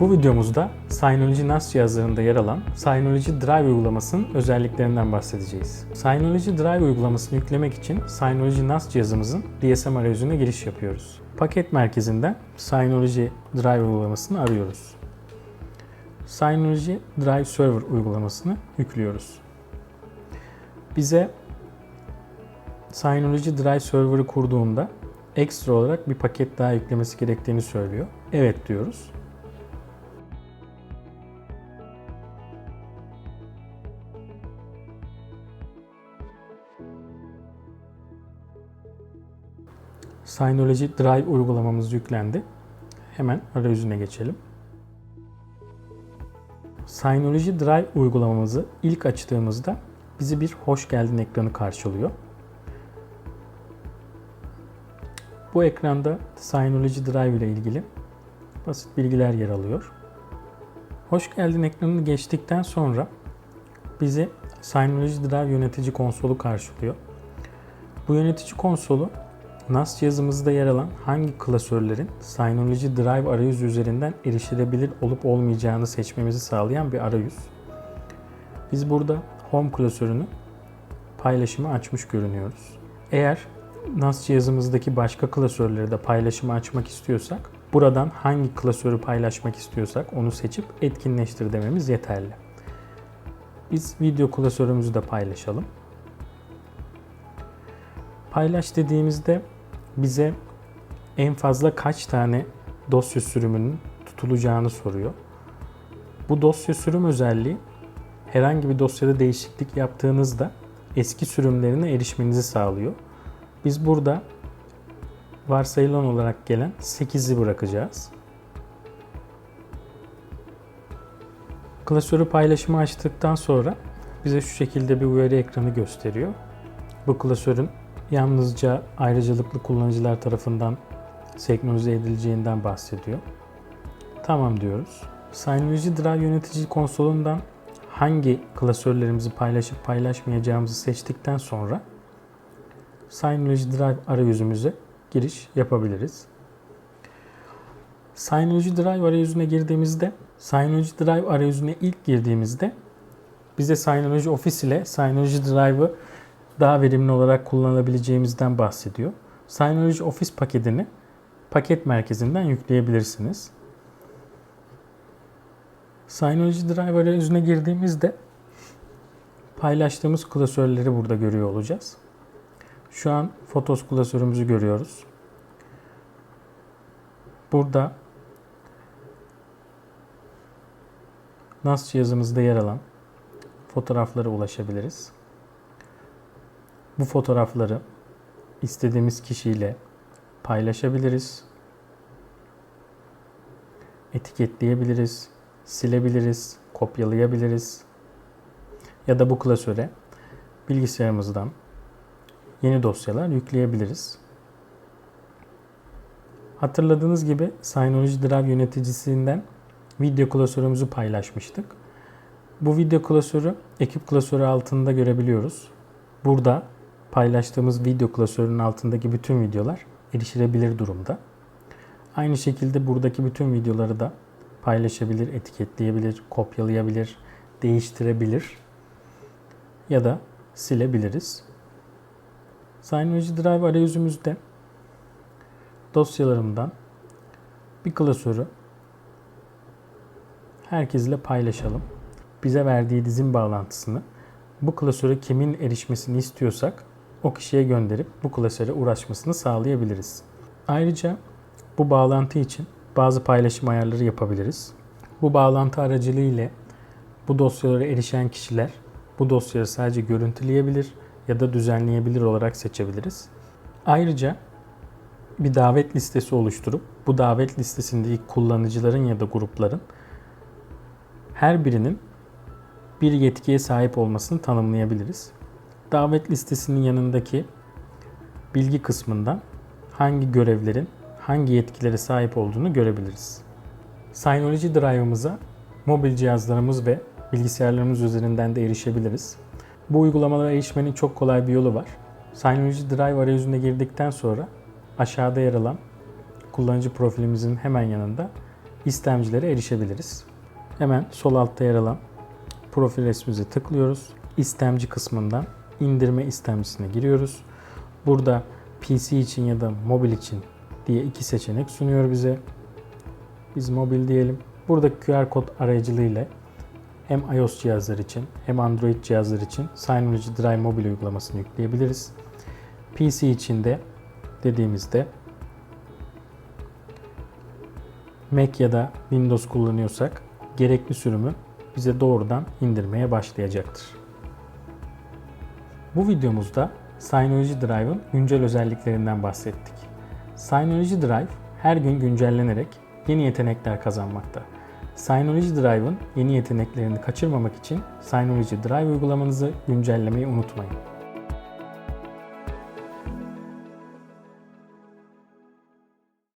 Bu videomuzda Synology NAS cihazlarında yer alan Synology Drive uygulamasının özelliklerinden bahsedeceğiz. Synology Drive uygulamasını yüklemek için Synology NAS cihazımızın DSM arayüzüne giriş yapıyoruz. Paket merkezinden Synology Drive uygulamasını arıyoruz. Synology Drive Server uygulamasını yüklüyoruz. Bize Synology Drive Server'ı kurduğunda ekstra olarak bir paket daha yüklemesi gerektiğini söylüyor. Evet diyoruz. Synology Drive uygulamamız yüklendi. Hemen arayüzüne geçelim. Synology Drive uygulamamızı ilk açtığımızda bizi bir hoş geldin ekranı karşılıyor. Bu ekranda Synology Drive ile ilgili basit bilgiler yer alıyor. Hoş geldin ekranını geçtikten sonra bizi Synology Drive yönetici konsolu karşılıyor. Bu yönetici konsolu NAS cihazımızda yer alan hangi klasörlerin Synology Drive arayüzü üzerinden erişilebilir olup olmayacağını seçmemizi sağlayan bir arayüz. Biz burada Home klasörünü paylaşımı açmış görünüyoruz. Eğer NAS cihazımızdaki başka klasörleri de paylaşımı açmak istiyorsak buradan hangi klasörü paylaşmak istiyorsak onu seçip etkinleştir dememiz yeterli. Biz video klasörümüzü de paylaşalım. Paylaş dediğimizde bize en fazla kaç tane dosya sürümünün tutulacağını soruyor. Bu dosya sürüm özelliği herhangi bir dosyada değişiklik yaptığınızda eski sürümlerine erişmenizi sağlıyor. Biz burada varsayılan olarak gelen 8'i bırakacağız. Klasörü paylaşımı açtıktan sonra bize şu şekilde bir uyarı ekranı gösteriyor. Bu klasörün yalnızca ayrıcalıklı kullanıcılar tarafından senkronize edileceğinden bahsediyor. Tamam diyoruz. Synology Drive yönetici konsolundan hangi klasörlerimizi paylaşıp paylaşmayacağımızı seçtikten sonra Synology Drive arayüzümüze giriş yapabiliriz. Synology Drive arayüzüne girdiğimizde, Synology Drive arayüzüne ilk girdiğimizde bize Synology Office ile Synology Drive'ı daha verimli olarak kullanabileceğimizden bahsediyor. Synology Office paketini paket merkezinden yükleyebilirsiniz. Synology Drive arayüzüne girdiğimizde paylaştığımız klasörleri burada görüyor olacağız. Şu an Photos klasörümüzü görüyoruz. Burada NAS cihazımızda yer alan fotoğraflara ulaşabiliriz. Bu fotoğrafları istediğimiz kişiyle paylaşabiliriz. Etiketleyebiliriz, silebiliriz, kopyalayabiliriz. Ya da bu klasöre bilgisayarımızdan yeni dosyalar yükleyebiliriz. Hatırladığınız gibi Synology Drive yöneticisinden video klasörümüzü paylaşmıştık. Bu video klasörü ekip klasörü altında görebiliyoruz. Burada paylaştığımız video klasörünün altındaki bütün videolar erişilebilir durumda. Aynı şekilde buradaki bütün videoları da paylaşabilir, etiketleyebilir, kopyalayabilir, değiştirebilir ya da silebiliriz. Synology Drive arayüzümüzde dosyalarımdan bir klasörü herkesle paylaşalım. Bize verdiği dizin bağlantısını bu klasöre kimin erişmesini istiyorsak o kişiye gönderip bu klasöre uğraşmasını sağlayabiliriz. Ayrıca bu bağlantı için bazı paylaşım ayarları yapabiliriz. Bu bağlantı aracılığı ile bu dosyalara erişen kişiler bu dosyaları sadece görüntüleyebilir ya da düzenleyebilir olarak seçebiliriz. Ayrıca bir davet listesi oluşturup bu davet listesindeki kullanıcıların ya da grupların her birinin bir yetkiye sahip olmasını tanımlayabiliriz. Davet listesinin yanındaki bilgi kısmından hangi görevlerin hangi yetkilere sahip olduğunu görebiliriz. Synology Drive'ımıza mobil cihazlarımız ve bilgisayarlarımız üzerinden de erişebiliriz. Bu uygulamalara erişmenin çok kolay bir yolu var. Synology Drive arayüzüne girdikten sonra aşağıda yer alan kullanıcı profilimizin hemen yanında istemcilere erişebiliriz. Hemen sol altta yer alan profil resmimize tıklıyoruz. İstemci kısmından indirme istemcisine giriyoruz. Burada PC için ya da mobil için diye iki seçenek sunuyor bize. Biz mobil diyelim. Burada QR kod aracılığıyla hem iOS cihazlar için hem Android cihazlar için Synology Drive mobil uygulamasını yükleyebiliriz. PC için de dediğimizde Mac ya da Windows kullanıyorsak gerekli sürümü bize doğrudan indirmeye başlayacaktır. Bu videomuzda Synology Drive'ın güncel özelliklerinden bahsettik. Synology Drive her gün güncellenerek yeni yetenekler kazanmakta. Synology Drive'ın yeni yeteneklerini kaçırmamak için Synology Drive uygulamanızı güncellemeyi unutmayın.